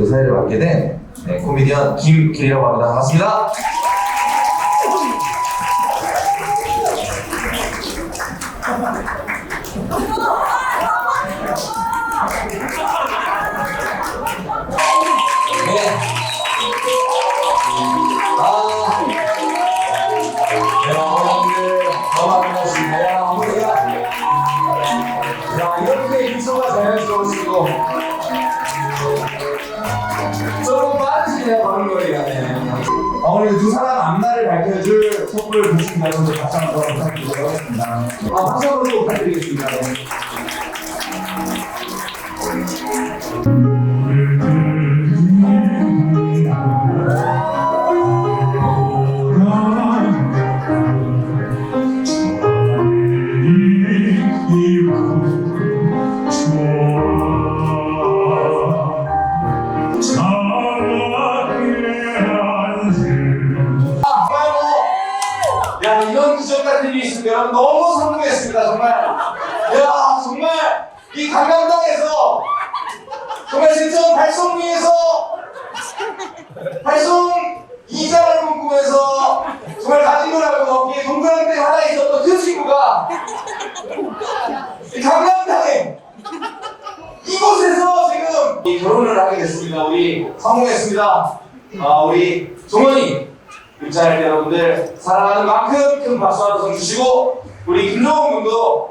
그 사회를 맡게 된 네, 코미디언 김길이라고 합니다. 반갑습니다. 네. 아, 여 촛불 교수님 여러분들 박수 한번 부탁드리도록 하겠습니다. 아, 박수 한번 부탁드리겠습니다.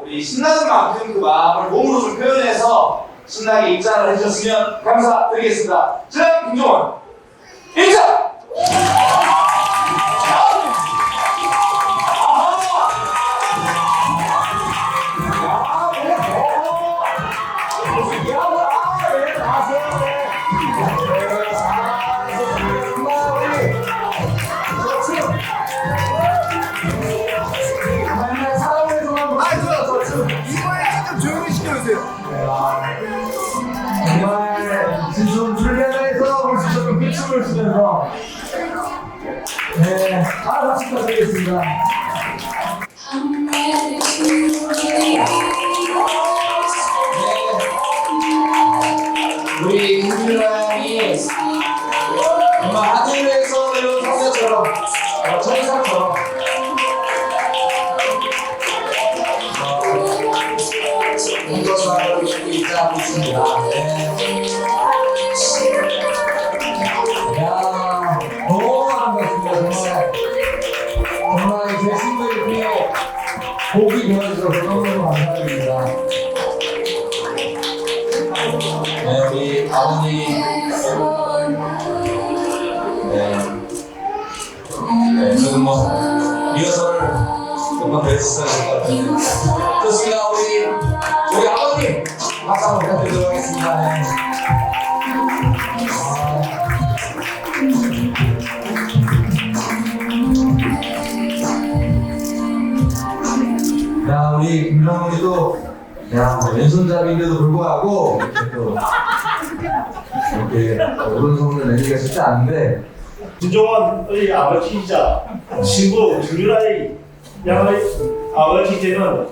우리 신나는 만큼 그 마음을 몸으로 좀 표현해서 신나게 입장을 해주셨으면 감사드리겠습니다. 자, 김종원 입장! To believe. 우리 양이 정말 하늘에서 내려온 성녀처럼 어, 천사처럼 이것만을 입고 있지 있습니다. 네. 이 되어주셔서 너무너무 감사드립니다. 네, 우리 아버님 네. 네, 저는 뭐 했어야 될것 같아요. 좋습니다, 우리 우리 아버님 박수 한번 부탁드리도록 하겠습니다. 네. 우리 김성훈이도 야 왼손잡이인데도 불구하고 이렇게 또 이렇게 오른손을 내기가 쉽지 않은데 김종원의 아버지이자 친구 김유라의 양의 아버지 되는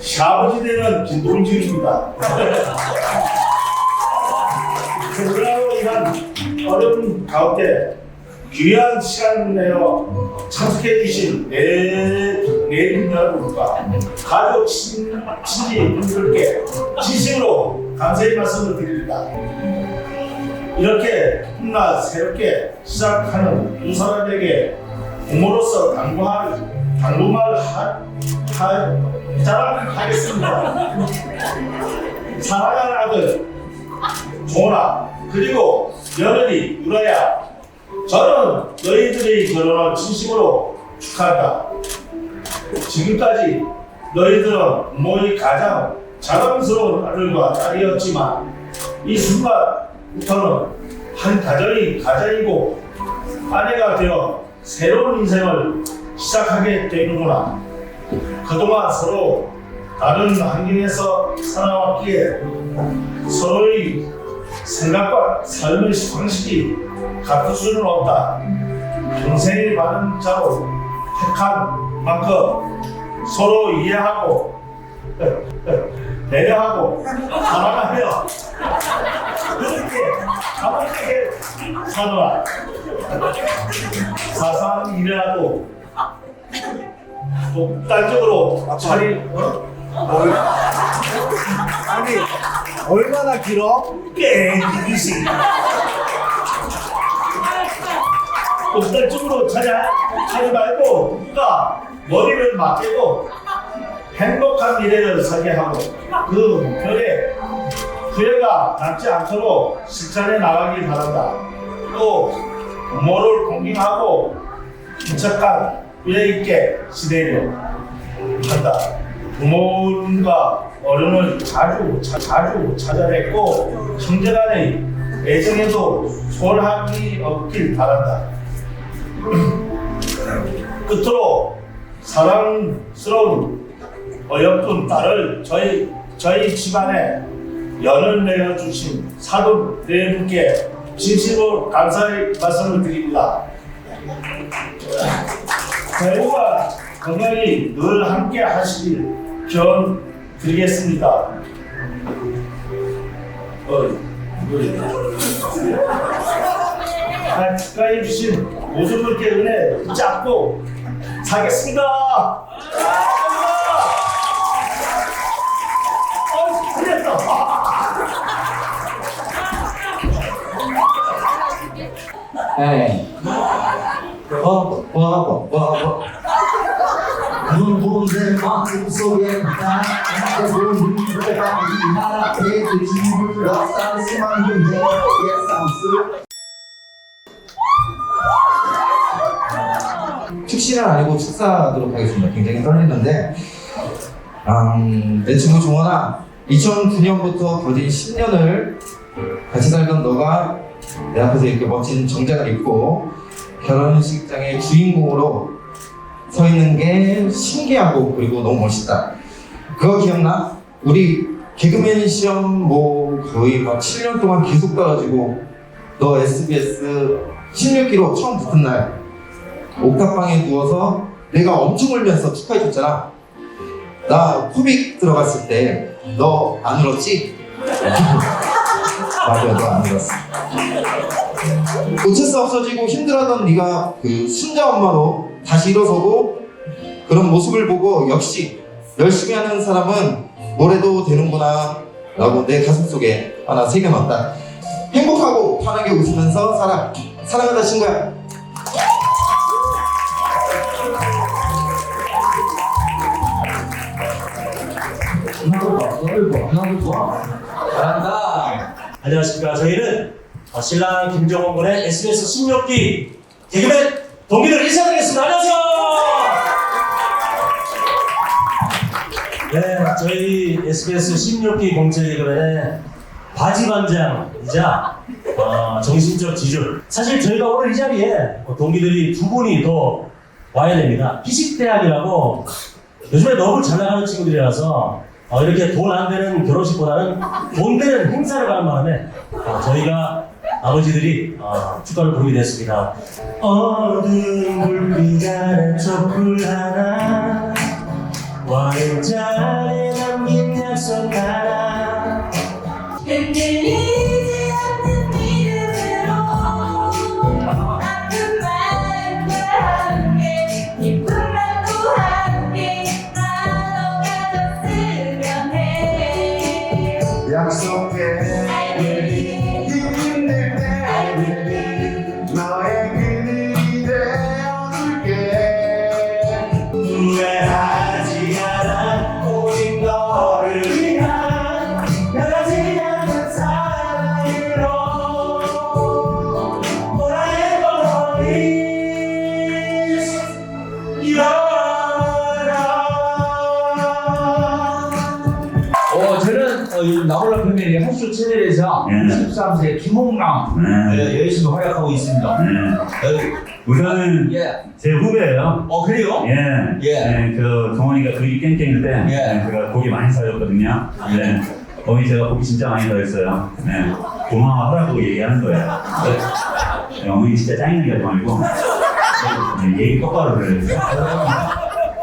시아버지 되는 김동준입니다. 그러고 이런 어려운 가운데 귀한 시간 내어 참석해 주신 내, 여러분과 가족 친, 친지 분들께 진심으로 감사의 말씀을 드립니다. 이렇게 훗날 새롭게 시작하는 두 사람에게 부모로서 당부할 당부말 하, 하, 자랑하겠습니다. 사랑하는 아들 종원아 그리고 며느리 유라야 저는 너희들의 결혼을 진심으로 축하한다. 지금까지 너희들은 부모의 가장 자랑스러운 아들과 딸이었지만 이 순간부터는 한 가정이 가장이고 아내가 되어 새로운 인생을 시작하게 되는구나. 그동안 서로 다른 환경에서 살아왔기에 서로의 생각과 삶의 방식이 같을 수는 없다. 평생의 많은 자로 택한 만큼 서로 이해하고 배려하고 사랑하며 그렇게 가만하게 사노라. 사상 일하고 독단적으로 차리 아니 얼마나 길어? 깨지듯이 독단적으로 찾아 하지 말고 누가 머리를 맞대고 행복한 미래를 설계하고 그 목표에 후회가 남지 않도록 실천해 나가길 바란다. 또 부모를 공경하고 인척한 미래 있게 지내려 한다. 부모님과 어른을 자주 자, 자주 찾아뵙고 형제간의 애정에도 소홀함이 없길 바란다. 끝으로 사랑스러운 어여쁜 딸을 저희 저희 집안에 연을 내어 주신 사돈 네 분께 진심으로 감사의 말씀을 드립니다. 저희와 건강히 늘 함께 하시길 기원 드리겠습니다. 어, 아, 축하해 주신 모든 분께 은혜 붙잡고 사겠습니다. 어, 틀렸어. 에이. 어, 뭐, 뭐, 뭐, 뭐. 눈부는 마음속에 나한테 보는 내가 이 나라 배들 힘을 넣었으면 근데 예상스 축시는 아니고 축사하도록 하겠습니다. 굉장히 떨리는데 음, 내 친구 종원아 2009년부터 거진 10년을 같이 살던 너가 내 앞에서 이렇게 멋진 정장을 입고 결혼식장의 주인공으로 서 있는 게 신기하고 그리고 너무 멋있다. 그거 기억나? 우리 개그맨 시험 뭐 거의 막 7년 동안 계속 가가지고 너 SBS 16기로 처음 붙은 날 옥탑방에 누워서 내가 엄청 울면서 축하해줬잖아. 나 코빅 들어갔을 때 너 안 울었지? 맞아, 너 안 울었어. 고체스 없어지고 힘들어하던 네가 그 순자 엄마로 다시 일어서고 그런 모습을 보고 역시 열심히 하는 사람은 뭘 해도 되는구나 라고 내 가슴 속에 하나 새겨놨다 행복하고 편하게 웃으면서 살아 사랑한다 친구야 너를 봐 하나도 봐 잘한다 안녕하십니까. 저희는 어, 신랑 김정원 군의 SBS 16기 개그맨 동기들 인사드리겠습니다. 안녕하세요. 네, 저희 SBS 16기 공채 개그맨의 바지 반장이자 어, 정신적 지주. 사실 저희가 오늘 이 자리에 어, 동기들이 두 분이 더 와야 됩니다. 피식대학이라고 요즘에 너무 잘 나가는 친구들이라서 어, 이렇게 돈 안 되는 결혼식보다는 돈 되는 행사를 가는 마음에 어, 저희가 아버지들이 어, 축가를 부르게 됐습니다. 어두운 불빛 아래 촛불 하나 와인 잔에 남긴 약속 하나 해 약속 나홀라 패밀리 한쇼 채널에서 네. 13세 김홍랑 네. 어, 열심히 활약하고 있습니다. 네. 어, 우선은 예. 제 후배예요. 어, 그래요? 예. 예. 네, 그 정원이가 그리 땡땡일 때 예. 네, 제가 고기 많이 사줬거든요. 네. 어머니 제가 고기 진짜 많이 사줬어요. 네. 고마워하라고 얘기하는 거예요. 네, 어머니 진짜 짜증나게 하지 말고 네, 얘기 똑바로 들어요.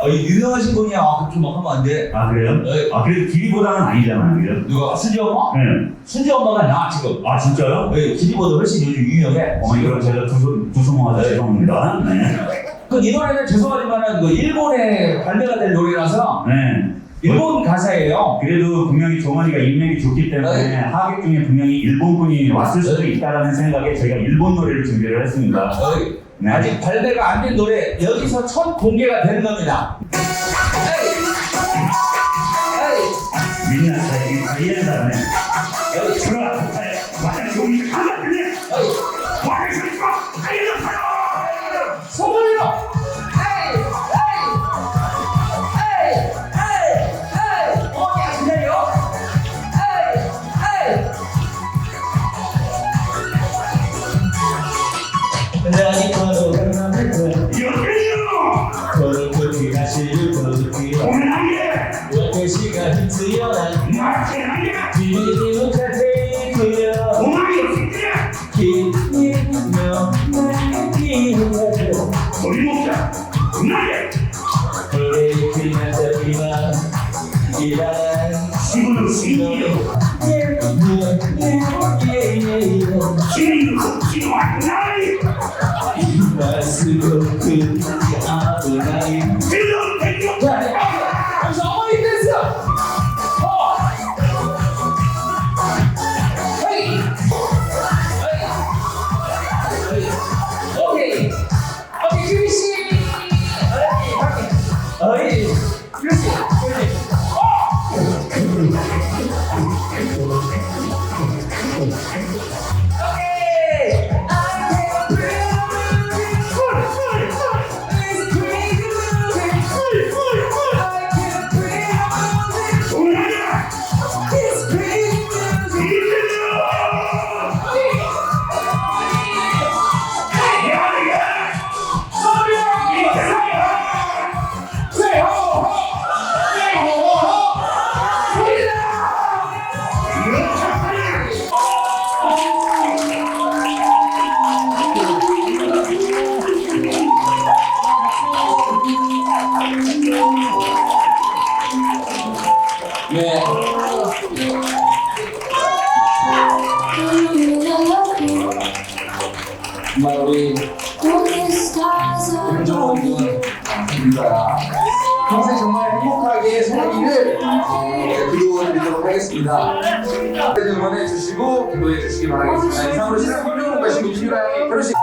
어, 유명하신 분이야. 아, 좀 하면 안 돼. 아 그래요? 아 그래도 길이보다는 아니잖아요 그죠? 누가? 순지 엄마? 네. 순지 엄마가 나 지금. 아 진짜요? 네, 길이보다 훨씬 요즘 유명해. 어머니 그럼 제가 두손 두손 모아서 죄송합니다 네. 그이 노래는 죄송하지만은 그 일본에 발매가 될 노래라서 네. 일본 가사예요. 그래도 분명히 정원이가 인맥이 좋기 때문에 네. 하객 중에 분명히 일본 분이 왔을 수도 있다라는 생각에 저희가 일본 노래를 준비를 했습니다. 어, 네. 아직 발매가 안 된 노래 여기서 첫 공개가 되는 겁니다. 민나 사이 사이엔다네. 에이, needed. 정말. 평생 정말 행복하게 살기를 기도드리도록 하겠습니다. 응원해 주시고 기도해 주시기 바라겠습니다. 이상으로 김정원 군과 신부 김유라의 결혼식